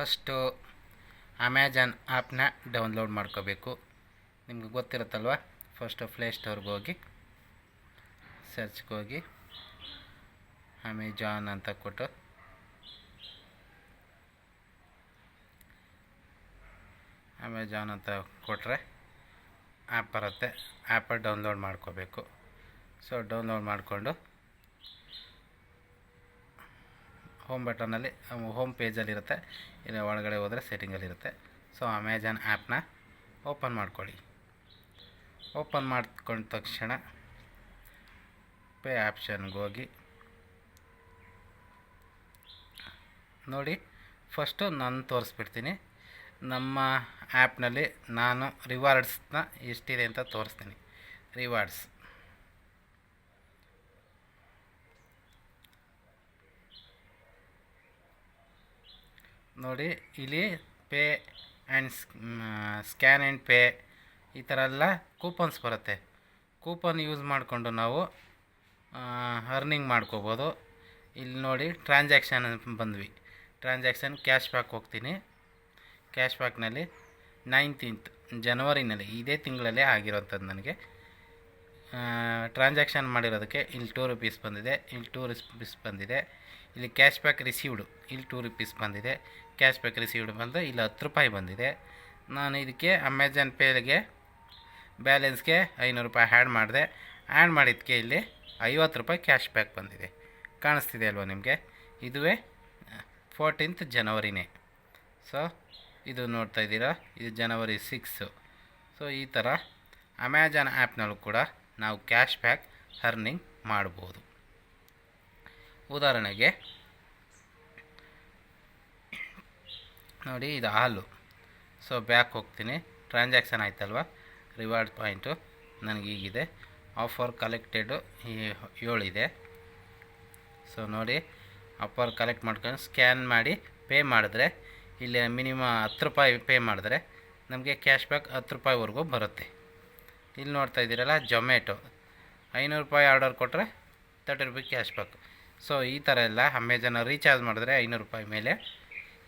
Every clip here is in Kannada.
ಫಸ್ಟು ಅಮೆಜಾನ್ ಆ್ಯಪ್ನ ಡೌನ್ಲೋಡ್ ಮಾಡ್ಕೋಬೇಕು. ನಿಮ್ಗೆ ಗೊತ್ತಿರುತ್ತಲ್ವ? ಫಸ್ಟು ಪ್ಲೇಸ್ಟೋರ್ಗೆ ಹೋಗಿ ಸರ್ಚ್ಗೆ ಹೋಗಿ ಅಮೆಜಾನ್ ಅಂತ ಕೊಟ್ಟು. ಅಮೆಜಾನ್ ಅಂತ ಕೊಟ್ಟರೆ ಆ್ಯಪ್ ಬರುತ್ತೆ. ಆ್ಯಪ ಡೌನ್ಲೋಡ್ ಮಾಡ್ಕೋಬೇಕು. ಸೊ ಡೌನ್ಲೋಡ್ ಮಾಡಿಕೊಂಡು ಹೋಮ್ ಬಟನಲ್ಲಿ ಹೋಮ್ ಪೇಜಲ್ಲಿರುತ್ತೆ ಇಲ್ಲಿ ಒಳಗಡೆ ಹೋದರೆ ಸೆಟ್ಟಿಂಗಲ್ಲಿರುತ್ತೆ ಸೊ ಅಮೆಜಾನ್ ಆ್ಯಪ್ನ ಓಪನ್ ಮಾಡ್ಕೊಳ್ಳಿ. ಓಪನ್ ಮಾಡ್ಕೊಂಡ ತಕ್ಷಣ ಪೇ ಆಪ್ಷನ್ಗೆ ಹೋಗಿ. ನೋಡಿ ಫಸ್ಟು ನಾನು ತೋರಿಸ್ಬಿಡ್ತೀನಿ. ನಮ್ಮ ಆ್ಯಪ್ನಲ್ಲಿ ನಾನು ರಿವಾರ್ಡ್ಸ್ನ ಎಷ್ಟಿದೆ ಅಂತ ತೋರಿಸ್ತೀನಿ. ರಿವಾರ್ಡ್ಸ್ ನೋಡಿ, ಇಲ್ಲಿ pay and scan and pay ಈ ಥರ ಎಲ್ಲ ಕೂಪನ್ಸ್ ಬರುತ್ತೆ. ಕೂಪನ್ ಯೂಸ್ ಮಾಡಿಕೊಂಡು ನಾವು ಅರ್ನಿಂಗ್ ಮಾಡ್ಕೋಬೋದು. ಇಲ್ಲಿ ನೋಡಿ, ಟ್ರಾನ್ಸಾಕ್ಷನ್ ಬಂದ್ವಿ. ಟ್ರಾನ್ಸಾಕ್ಷನ್ ಕ್ಯಾಶ್ ಬ್ಯಾಕ್ ಹೋಗ್ತೀನಿ. ಕ್ಯಾಶ್ ಬ್ಯಾಕ್ನಲ್ಲಿ ನೈನ್ಟೀನ್ತ್ ಜನವರಿನಲ್ಲಿ, ಇದೇ ತಿಂಗಳಲ್ಲೇ ಆಗಿರೋಂಥದ್ದು ನನಗೆ. ಟ್ರಾನ್ಸಾಕ್ಷನ್ ಮಾಡಿರೋದಕ್ಕೆ ಇಲ್ಲಿ ಟೂ ರುಪೀಸ್ ಬಂದಿದೆ. ಇಲ್ಲಿ ಟೂ ರುಪೀಸ್ ಬಂದಿದೆ. ಇಲ್ಲಿ ಕ್ಯಾಶ್ ಬ್ಯಾಕ್ ರಿಸೀವ್ಡು ಇಲ್ಲಿ ಟೂ ರುಪೀಸ್ ಬಂದಿದೆ. ಕ್ಯಾಶ್ ಬ್ಯಾಕ್ ರಿಸೀವ್ಡ್ ಬಂದು ಇಲ್ಲಿ ಹತ್ತು ರೂಪಾಯಿ ಬಂದಿದೆ. ನಾನು ಇದಕ್ಕೆ ಅಮೆಜಾನ್ ಪೇಗೆ ಬ್ಯಾಲೆನ್ಸ್ಗೆ ಐನೂರು ರೂಪಾಯಿ ಆ್ಯಡ್ ಮಾಡಿದೆ. ಆ್ಯಡ್ ಮಾಡಿದ್ದಕ್ಕೆ ಇಲ್ಲಿ ಐವತ್ತು ರೂಪಾಯಿ ಕ್ಯಾಶ್ ಬ್ಯಾಕ್ ಬಂದಿದೆ. ಕಾಣಿಸ್ತಿದೆ ಅಲ್ವಾ ನಿಮಗೆ? ಇದುವೇ ಫೋರ್ಟೀನ್ತ್ ಜನವರಿನೇ. ಸೊ ಇದು ನೋಡ್ತಾ ಇದ್ದೀರಾ? ಇದು ಜನವರಿ ಸಿಕ್ಸು ಸೊ ಈ ಥರ ಅಮೆಜಾನ್ ಆ್ಯಪ್ನಲ್ಲೂ ಕೂಡ ನಾವು ಕ್ಯಾಶ್ ಬ್ಯಾಕ್ ಅರ್ನಿಂಗ್ ಮಾಡ್ಬೋದು. ಉದಾಹರಣೆಗೆ, ನೋಡಿ ಇದು ಹಾಲು. ಸೊ ಬ್ಯಾಕ್ ಹೋಗ್ತೀನಿ. ಟ್ರಾನ್ಸಾಕ್ಷನ್ ಆಯ್ತಲ್ವ? ರಿವಾರ್ಡ್ ಪಾಯಿಂಟು ನನಗೆ ಈಗಿದೆ ಆಫರ್ ಕಲೆಕ್ಟೆಡು ಏಳಿದೆ. ಸೊ ನೋಡಿ ಆಫರ್ ಕಲೆಕ್ಟ್ ಮಾಡ್ಕೊಂಡು ಸ್ಕ್ಯಾನ್ ಮಾಡಿ ಪೇ ಮಾಡಿದ್ರೆ, ಇಲ್ಲಿ ಮಿನಿಮಮ್ ಹತ್ತು ರೂಪಾಯಿ ಪೇ ಮಾಡಿದ್ರೆ ನಮಗೆ ಕ್ಯಾಶ್ ಬ್ಯಾಕ್ ಹತ್ತು ರೂಪಾಯಿವರೆಗೂ ಬರುತ್ತೆ. ಇಲ್ಲಿ ನೋಡ್ತಾ ಇದ್ದೀರಲ್ಲ ಜೊಮ್ಯಾಟೊ ಐನೂರು ರೂಪಾಯಿ ಆರ್ಡರ್ ಕೊಟ್ಟರೆ ತರ್ಟಿ ರೂಪಾಯಿ ಕ್ಯಾಶ್ ಬ್ಯಾಕ್ ಸೊ ಈ ಥರ ಎಲ್ಲ ಅಮೆಜಾನ ರೀಚಾರ್ಜ್ ಮಾಡಿದ್ರೆ ಐನೂರು ರೂಪಾಯಿ ಮೇಲೆ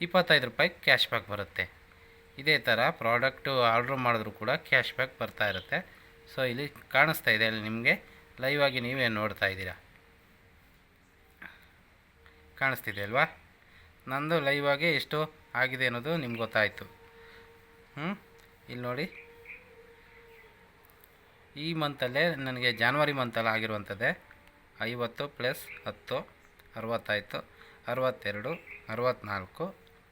ಇಪ್ಪತ್ತೈದು ರೂಪಾಯಿ ಕ್ಯಾಶ್ ಬ್ಯಾಕ್ ಬರುತ್ತೆ. ಇದೇ ಥರ ಪ್ರಾಡಕ್ಟು ಆರ್ಡ್ರ್ ಮಾಡಿದ್ರೂ ಕೂಡ ಕ್ಯಾಶ್ ಬ್ಯಾಕ್ ಬರ್ತಾ ಇರುತ್ತೆ. ಸೊ ಇಲ್ಲಿ ಕಾಣಿಸ್ತಾ ಇದೆ ಅಲ್ಲಿ ನಿಮಗೆ. ಲೈವ್ ಆಗಿ ನೀವೇ ನೋಡ್ತಾ ಇದ್ದೀರಾ. ಕಾಣಿಸ್ತಿದೆ ಅಲ್ವಾ? ನಂದು ಲೈವ್ ಆಗಿ ಎಷ್ಟು ಆಗಿದೆ ಅನ್ನೋದು ನಿಮ್ಗೆ ಗೊತ್ತಾಯಿತು. ಹ್ಞೂ ಇಲ್ಲಿ ನೋಡಿ. ಈ ಮಂತಲ್ಲೇ ನನಗೆ ಜಾನ್ವರಿ ಮಂತಲ್ಲಿ ಆಗಿರುವಂಥದ್ದೇ. ಐವತ್ತು ಪ್ಲಸ್ ಹತ್ತು, ಅರವತ್ತಾಯಿತು, ಅರವತ್ತೆರಡು ಅರವತ್ತ್ನಾಲ್ಕು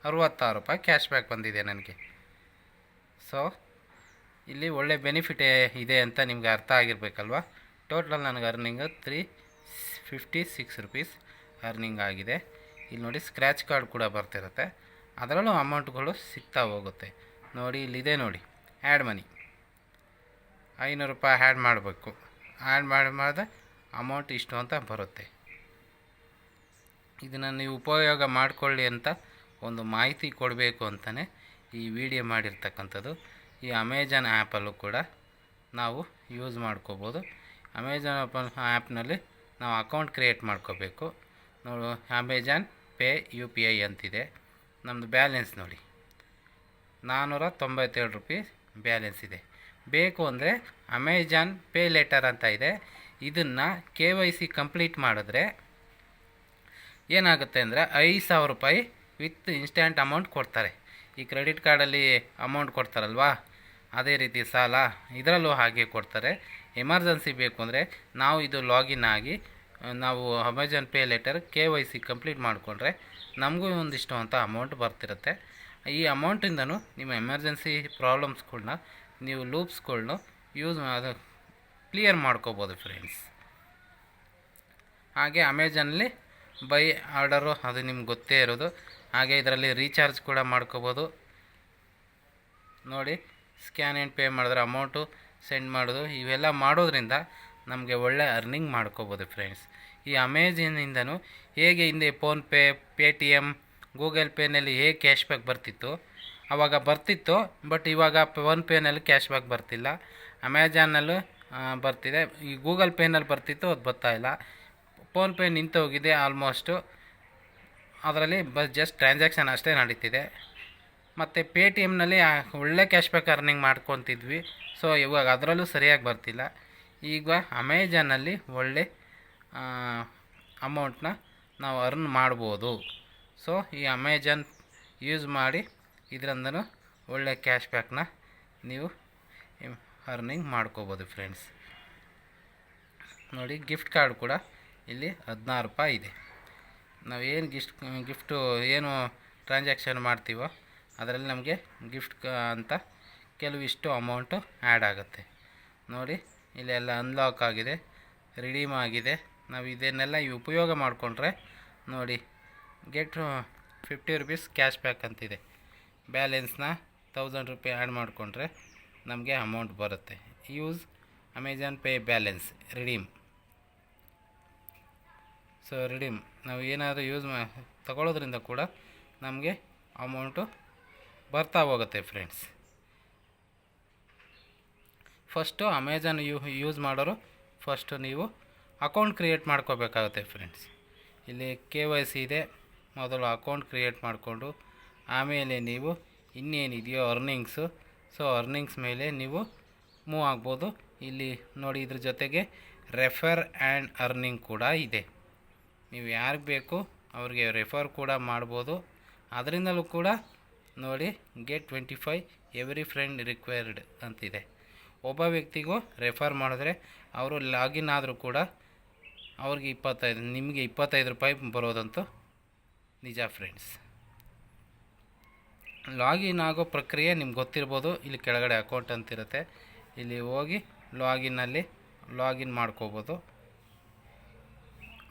ಅರವತ್ತಾರು ರೂಪಾಯಿ ಕ್ಯಾಶ್ ಬ್ಯಾಕ್ ಬಂದಿದೆ ನನಗೆ. ಸೊ ಇಲ್ಲಿ ಒಳ್ಳೆ ಬೆನಿಫಿಟ್ ಇದೆ ಅಂತ ನಿಮಗೆ ಅರ್ಥ ಆಗಿರಬೇಕಲ್ವ? ಟೋಟಲ್ ನನಗೆ earning three fifty six rupees earning ಆಗಿದೆ. ಇಲ್ಲಿ ನೋಡಿ ಸ್ಕ್ರ್ಯಾಚ್ ಕಾರ್ಡ್ ಕೂಡ ಬರ್ತಿರುತ್ತೆ. ಅದರಲ್ಲೂ ಅಮೌಂಟ್ಗಳು ಸಿಗ್ತಾ ಹೋಗುತ್ತೆ. ನೋಡಿ, ಇಲ್ಲಿದೆ ನೋಡಿ ಆ್ಯಡ್ ಮನಿ ಐನೂರು ರೂಪಾಯಿ ಆ್ಯಡ್ ಮಾಡಬೇಕು. ಆ್ಯಡ್ ಮಾಡಿ ಮಾಡಿದ್ರೆ ಅಮೌಂಟ್ ಇಷ್ಟು ಅಂತ ಬರುತ್ತೆ. ಇದನ್ನು ನೀವು ಉಪಯೋಗ ಮಾಡಿಕೊಳ್ಳಿ ಅಂತ ಒಂದು ಮಾಹಿತಿ ಕೊಡಬೇಕು ಅಂತಲೇ ಈ ವಿಡಿಯೋ ಮಾಡಿರ್ತಕ್ಕಂಥದ್ದು. ಈ ಅಮೆಜಾನ್ ಆ್ಯಪಲ್ಲೂ ಕೂಡ ನಾವು ಯೂಸ್ ಮಾಡ್ಕೋಬೋದು. ಅಮೆಜಾನ್ ಆ್ಯಪಲ್ ಆ್ಯಪ್ನಲ್ಲಿ ನಾವು ಅಕೌಂಟ್ ಕ್ರಿಯೇಟ್ ಮಾಡ್ಕೋಬೇಕು. ನೋಡು Amazon pay U P I ಅಂತಿದೆ. ನಮ್ಮದು ಬ್ಯಾಲೆನ್ಸ್ ನೋಡಿ. ನಾನ್ನೂರ ತೊಂಬತ್ತೇಳು ರೂಪೀಸ್ ಬ್ಯಾಲೆನ್ಸ್ ಇದೆ. ಬೇಕು ಅಂದರೆ ಅಮೆಜಾನ್ ಪೇ ಲೆಟರ್ ಅಂತ ಇದೆ. ಇದನ್ನು ಕೆ ವೈ ಸಿ ಕಂಪ್ಲೀಟ್ ಮಾಡಿದ್ರೆ ಏನಾಗುತ್ತೆ ಅಂದರೆ ಐದು ಸಾವಿರ ರೂಪಾಯಿ ವಿತ್ ಇನ್ಸ್ಟ್ಯಾಂಟ್ ಅಮೌಂಟ್ ಕೊಡ್ತಾರೆ. ಈ ಕ್ರೆಡಿಟ್ ಕಾರ್ಡಲ್ಲಿ ಅಮೌಂಟ್ ಕೊಡ್ತಾರಲ್ವಾ? ಅದೇ ರೀತಿ ಸಾಲ ಇದರಲ್ಲೂ ಹಾಗೆ ಕೊಡ್ತಾರೆ. ಎಮರ್ಜೆನ್ಸಿ ಬೇಕು ಅಂದರೆ ನಾವು ಇದು ಲಾಗಿನ್ ಆಗಿ, ನಾವು Amazon pay later K Y C complete ಮಾಡಿಕೊಂಡ್ರೆ ನಮಗೂ ಒಂದಿಷ್ಟು ಅಂತ ಅಮೌಂಟ್ ಬರ್ತಿರುತ್ತೆ. ಈ ಅಮೌಂಟಿಂದನೂ ನಿಮ್ಮ ಎಮರ್ಜೆನ್ಸಿ ಪ್ರಾಬ್ಲಮ್ಸ್ಗಳ್ನ ನೀವು ಲೂಪ್ಸ್ಗಳ್ನ ಯೂಸ್ ಅದು ಕ್ಲಿಯರ್ ಮಾಡ್ಕೋಬೋದು ಫ್ರೆಂಡ್ಸ್ ಹಾಗೆ ಅಮೆಝಾನಲ್ಲಿ ಬೈ ಆರ್ಡರು ಅದು ನಿಮ್ಗೆ ಗೊತ್ತೇ ಇರೋದು. ಹಾಗೆ ಇದರಲ್ಲಿ ರೀಚಾರ್ಜ್ ಕೂಡ ಮಾಡ್ಕೋಬೋದು. ನೋಡಿ ಸ್ಕ್ಯಾನ್ ಆ್ಯಂಡ್ ಪೇ ಮಾಡಿದ್ರೆ ಅಮೌಂಟು ಸೆಂಡ್ ಮಾಡೋದು. ಇವೆಲ್ಲ ಮಾಡೋದ್ರಿಂದ ನಮಗೆ ಒಳ್ಳೆ ಅರ್ನಿಂಗ್ ಮಾಡ್ಕೋಬೋದು ಫ್ರೆಂಡ್ಸ್ ಈ ಅಮೆಜಾನಿಂದನೂ ಹೇಗೆ ಹಿಂದೆ PhonePe Paytm Google ಪೇನಲ್ಲಿ ಹೇಗೆ ಕ್ಯಾಶ್ ಬ್ಯಾಕ್ ಬರ್ತಿತ್ತು? ಆವಾಗ ಬರ್ತಿತ್ತು ಬಟ್ ಇವಾಗ ಫೋನ್ಪೇನಲ್ಲಿ ಕ್ಯಾಶ್ ಬ್ಯಾಕ್ ಬರ್ತಿಲ್ಲ. ಅಮೆಜಾನಲ್ಲೂ ಬರ್ತಿದೆ. ಈ ಗೂಗಲ್ ಪೇನಲ್ಲಿ ಬರ್ತಿತ್ತು, ಅದು ಬರ್ತಾಯಿಲ್ಲ ಫೋನ್ಪೇ ನಿಂತು ಹೋಗಿದೆ ಆಲ್ಮೋಸ್ಟು. ಅದರಲ್ಲಿ ಬಸ್ ಜಸ್ಟ್ ಟ್ರಾನ್ಸಾಕ್ಷನ್ ಅಷ್ಟೇ ನಡೀತಿದೆ. ಮತ್ತು ಪೇ ಟಿ ಎಮ್ನಲ್ಲಿ ಒಳ್ಳೆ ಕ್ಯಾಶ್ಬ್ಯಾಕ್ ಅರ್ನಿಂಗ್ ಮಾಡ್ಕೊತಿದ್ವಿ. ಸೊ ಇವಾಗ ಅದರಲ್ಲೂ ಸರಿಯಾಗಿ ಬರ್ತಿಲ್ಲ. ಈಗ ಅಮೆಜಾನಲ್ಲಿ ಒಳ್ಳೆ ಅಮೌಂಟ್ನ ನಾವು ಅರ್ನ್ ಮಾಡ್ಬೋದು. ಸೊ ಈ ಅಮೆಜಾನ್ ಯೂಸ್ ಮಾಡಿ ಇದರಿಂದನೂ ಒಳ್ಳೆ ಕ್ಯಾಶ್ಬ್ಯಾಕ್ನ ನೀವು ಅರ್ನಿಂಗ್ ಮಾಡ್ಕೋಬೋದು ಫ್ರೆಂಡ್ಸ್ ನೋಡಿ ಗಿಫ್ಟ್ ಕಾರ್ಡ್ ಕೂಡ ಇಲ್ಲಿ ಹದಿನಾರು ರೂಪಾಯಿ ಇದೆ. ನಾವು ಏನು ಗಿಫ್ಟ್ ಗಿಫ್ಟು ಏನು ಟ್ರಾನ್ಸಾಕ್ಷನ್ ಮಾಡ್ತೀವೋ ಅದರಲ್ಲಿ ನಮಗೆ ಗಿಫ್ಟ್ ಅಂತ ಕೆಲವಿಷ್ಟು ಅಮೌಂಟು ಆ್ಯಡ್ ಆಗುತ್ತೆ. ನೋಡಿ, ಇಲ್ಲೆಲ್ಲ ಅನ್ಲಾಕ್ ಆಗಿದೆ ರಿಡೀಮ್ ಆಗಿದೆ. ನಾವು ಇದನ್ನೆಲ್ಲ ಉಪಯೋಗ ಮಾಡಿಕೊಂಡ್ರೆ ನೋಡಿ get fifty rupees cash back ಅಂತಿದೆ ಬ್ಯಾಲೆನ್ಸ್ನ ತೌಸಂಡ್ ರುಪಿ ಆ್ಯಡ್ ಮಾಡಿಕೊಂಡ್ರೆ ನಮಗೆ ಅಮೌಂಟ್ ಬರುತ್ತೆ. Use Amazon pay balance redeem so redeem ನಾವು ಏನಾದರೂ ಯೂಸ್ ಮಾ ತಗೊಳ್ಳೋದ್ರಿಂದ ಕೂಡ ನಮಗೆ ಅಮೌಂಟು ಬರ್ತಾ ಹೋಗುತ್ತೆ friends first Amazon you use ಮಾಡೋರು ಫಸ್ಟು ನೀವು ಅಕೌಂಟ್ ಕ್ರಿಯೇಟ್ ಮಾಡ್ಕೋಬೇಕಾಗುತ್ತೆ ಫ್ರೆಂಡ್ಸ್ ಇಲ್ಲಿ ಕೆ ವೈ ಸಿ ಇದೆ. ಮೊದಲು ಅಕೌಂಟ್ ಕ್ರಿಯೇಟ್ ಮಾಡಿಕೊಂಡು ಆಮೇಲೆ ನೀವು ಇನ್ನೇನಿದೆಯೋ ಅರ್ನಿಂಗ್ಸು ಸೊ ಅರ್ನಿಂಗ್ಸ್ ಮೇಲೆ ನೀವು ಮೂವ್ ಆಗ್ಬೋದು. ಇಲ್ಲಿ ನೋಡಿ ಇದ್ರ ಜೊತೆಗೆ ರೆಫರ್ ಆ್ಯಂಡ್ ಅರ್ನಿಂಗ್ ಕೂಡ ಇದೆ. ನೀವು ಯಾರಿಗೆ ಬೇಕು ಅವ್ರಿಗೆ ರೆಫರ್ ಕೂಡ ಮಾಡ್ಬೋದು. ಅದರಿಂದಲೂ ಕೂಡ ನೋಡಿ get twenty five every friend required ಅಂತಿದೆ. ಒಬ್ಬ ವ್ಯಕ್ತಿಗೂ ರೆಫರ್ ಮಾಡಿದ್ರೆ ಅವರು ಲಾಗಿನ್ ಆದರೂ ಕೂಡ ಅವ್ರಿಗೆ ಇಪ್ಪತ್ತೈದು, ನಿಮಗೆ ಇಪ್ಪತ್ತೈದು ರೂಪಾಯಿ ಬರೋದಂತೂ ನಿಜ ಫ್ರೆಂಡ್ಸ್ ಲಾಗಿನ್ ಆಗೋ ಪ್ರಕ್ರಿಯೆ ನಿಮ್ಗೆ ಗೊತ್ತಿರ್ಬೋದು. ಇಲ್ಲಿ ಕೆಳಗಡೆ ಅಕೌಂಟ್ ಅಂತಿರುತ್ತೆ. ಇಲ್ಲಿ ಹೋಗಿ ಲಾಗಿನ್ನಲ್ಲಿ ಲಾಗಿನ್ ಮಾಡ್ಕೋಬೋದು.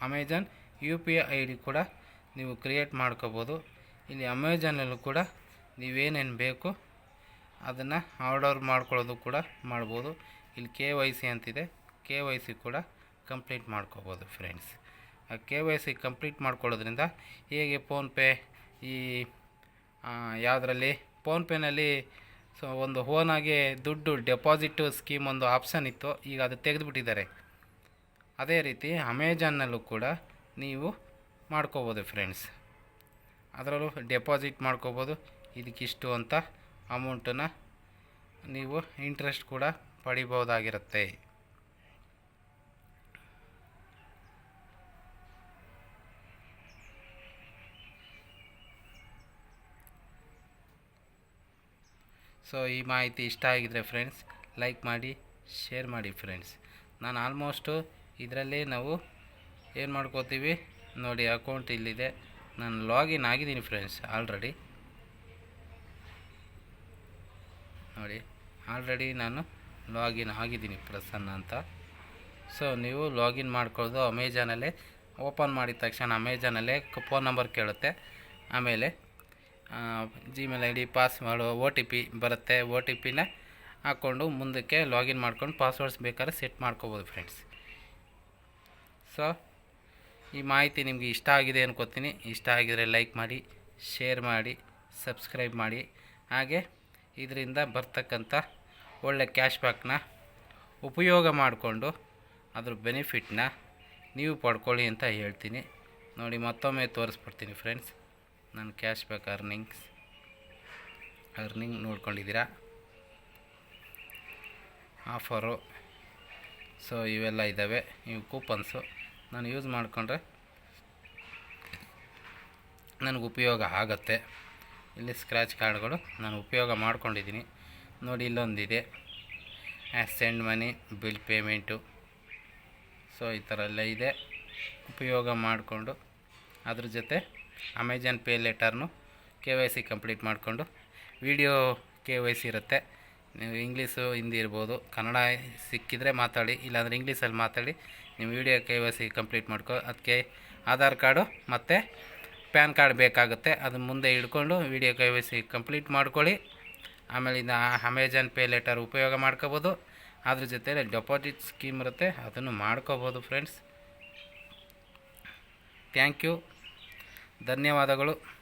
Amazon U P I I D ಕೂಡ ನೀವು ಕ್ರಿಯೇಟ್ ಮಾಡ್ಕೋಬೋದು. ಇಲ್ಲಿ ಅಮೆಜಾನಲ್ಲೂ ಕೂಡ ನೀವೇನೇನು ಬೇಕು ಅದನ್ನು ಆರ್ಡರ್ ಮಾಡ್ಕೊಳ್ಳೋದು ಕೂಡ ಮಾಡ್ಬೋದು. ಇಲ್ಲಿ ಕೆ ವೈ ಸಿ ಅಂತಿದೆ. ಕೆ ವೈ ಸಿ ಕೂಡ ಕಂಪ್ಲೀಟ್ ಮಾಡ್ಕೋಬೋದು ಫ್ರೆಂಡ್ಸ್ ಆ ಕೆ ವೈ ಸಿ ಕಂಪ್ಲೀಟ್ ಮಾಡ್ಕೊಳ್ಳೋದ್ರಿಂದ ಹೇಗೆ ಫೋನ್ಪೇ ಈ ಯಾವುದರಲ್ಲಿ? ಫೋನ್ಪೇನಲ್ಲಿ ಸೊ ಒಂದು ಹೋನಾಗೆ ದುಡ್ಡು ಡೆಪಾಸಿಟ್ ಸ್ಕೀಮ್ ಒಂದು ಆಪ್ಷನ್ ಇತ್ತು. ಈಗ ಅದು ತೆಗೆದುಬಿಟ್ಟಿದ್ದಾರೆ. ಅದೇ ರೀತಿ ಅಮೆಜಾನ್ನಲ್ಲೂ ಕೂಡ ನೀವು ಮಾಡ್ಕೋಬೋದು ಫ್ರೆಂಡ್ಸ್ ಅದರಲ್ಲೂ ಡೆಪಾಸಿಟ್ ಮಾಡ್ಕೋಬೋದು. ಇದಕ್ಕಿಷ್ಟು ಅಂತ ಅಮೌಂಟನ್ನು ನೀವು ಇಂಟ್ರೆಸ್ಟ್ ಕೂಡ ಪಡಿಬೋದಾಗಿರುತ್ತೆ ಸೊ, ಈ ಮಾಹಿತಿ ಇಷ್ಟ ಆಗಿದ್ರೆ ಫ್ರೆಂಡ್ಸ್ ಲೈಕ್ ಮಾಡಿ ಶೇರ್ ಮಾಡಿ ಫ್ರೆಂಡ್ಸ್ ನಾನು ಆಲ್ಮೋಸ್ಟು ಇದರಲ್ಲಿ ನಾವು ಏನು ಮಾಡ್ಕೋತೀವಿ? ನೋಡಿ ಅಕೌಂಟ್ ಇಲ್ಲಿದೆ. ನಾನು ಲಾಗಿನ್ ಆಗಿದ್ದೀನಿ ಫ್ರೆಂಡ್ಸ್ ಆಲ್ರೆಡಿ ನೋಡಿ ಆಲ್ರೆಡಿ ನಾನು ಲಾಗಿನ್ ಆಗಿದ್ದೀನಿ ಪ್ರಸನ್ನ ಅಂತ. ಸೊ ನೀವು ಲಾಗಿನ್ ಮಾಡ್ಕೊಳ್ಳೋದು ಅಮೆಜಾನಲ್ಲೇ ಓಪನ್ ಮಾಡಿದ ತಕ್ಷಣ ಅಮೆಜಾನಲ್ಲೇ ಫೋನ್ ನಂಬರ್ ಕೇಳುತ್ತೆ. ಆಮೇಲೆ Gmail I D password O T P ಬರುತ್ತೆ. ಒ ಟಿ ಪಿನ ಹಾಕ್ಕೊಂಡು ಮುಂದಕ್ಕೆ ಲಾಗಿನ್ ಮಾಡ್ಕೊಂಡು ಪಾಸ್ವರ್ಡ್ಸ್ ಬೇಕಾದ್ರೆ ಸೆಟ್ ಮಾಡ್ಕೋಬೋದು ಫ್ರೆಂಡ್ಸ್ ಸೊ ಈ ಮಾಹಿತಿ ನಿಮಗೆ ಇಷ್ಟ ಆಗಿದೆ ಅನ್ಕೋತೀನಿ. ಇಷ್ಟ ಆಗಿದರೆ ಲೈಕ್ ಮಾಡಿ ಶೇರ್ ಮಾಡಿ ಸಬ್ಸ್ಕ್ರೈಬ್ ಮಾಡಿ. ಹಾಗೆ ಇದರಿಂದ ಬರ್ತಕ್ಕಂಥ ಒಳ್ಳೆ ಕ್ಯಾಶ್ ಬ್ಯಾಕ್ನ ಉಪಯೋಗ ಮಾಡಿಕೊಂಡು ಅದ್ರ ಬೆನಿಫಿಟ್ನ ನೀವು ಪಡ್ಕೊಳ್ಳಿ ಅಂತ ಹೇಳ್ತೀನಿ. ನೋಡಿ ಮತ್ತೊಮ್ಮೆ ತೋರಿಸ್ಬಿಡ್ತೀನಿ ಫ್ರೆಂಡ್ಸ್ ನಾನು ಕ್ಯಾಶ್ ಬ್ಯಾಕ್ ಅರ್ನಿಂಗ್ಸ್, ಅರ್ನಿಂಗ್ ನೋಡ್ಕೊಂಡಿದ್ದೀರಾ? ಆಫರು. ಸೊ, ಇವೆಲ್ಲ ಇದ್ದಾವೆ. ಇವು ಕೂಪನ್ಸು. ನಾನು ಯೂಸ್ ಮಾಡಿಕೊಂಡ್ರೆ ನನಗೆ ಉಪಯೋಗ ಆಗತ್ತೆ. ಇಲ್ಲಿ ಸ್ಕ್ರ್ಯಾಚ್ ಕಾರ್ಡ್ಗಳು ನಾನು ಉಪಯೋಗ ಮಾಡ್ಕೊಂಡಿದ್ದೀನಿ. ನೋಡಿ, ಇಲ್ಲೊಂದಿದೆ. Send money, bill payment. So, ಈ ಥರ ಎಲ್ಲ ಇದೆ. ಉಪಯೋಗ ಮಾಡಿಕೊಂಡು ಅದ್ರ ಜೊತೆ ಅಮೆಜಾನ್ ಪೇ ಲೆಟರ್ನು ಕೆ ವೈ ಸಿ ಕಂಪ್ಲೀಟ್ ಮಾಡಿಕೊಂಡು ವಿಡಿಯೋ ಕೆ ವೈ ಸಿ ಇರುತ್ತೆ. ನೀವು ಇಂಗ್ಲೀಷು, ಹಿಂದಿ ಇರ್ಬೋದು, ಕನ್ನಡ ಸಿಕ್ಕಿದರೆ ಮಾತಾಡಿ, ಇಲ್ಲಾಂದರೆ ಇಂಗ್ಲೀಷಲ್ಲಿ ಮಾತಾಡಿ, ನೀವು video K Y C complete ಮಾಡ್ಕೊ, ಅದಕ್ಕೆ ಆಧಾರ್ ಕಾರ್ಡು ಮತ್ತು ಪ್ಯಾನ್ ಕಾರ್ಡ್ ಬೇಕಾಗುತ್ತೆ. ಅದನ್ನು ಮುಂದೆ ಹಿಡ್ಕೊಂಡು video K Y C complete ಮಾಡ್ಕೊಳ್ಳಿ. ಆಮೇಲೆ ಇನ್ನು ಅಮೆಜಾನ್ ಪೇ ಲೆಟರ್ ಉಪಯೋಗ ಮಾಡ್ಕೋಬೋದು. ಅದ್ರ ಜೊತೆ ಡೆಪಾಸಿಟ್ ಸ್ಕೀಮ್ ಇರುತ್ತೆ, ಅದನ್ನು ಮಾಡ್ಕೋಬೋದು, ಫ್ರೆಂಡ್ಸ್. Thank you. ಧನ್ಯವಾದಗಳು.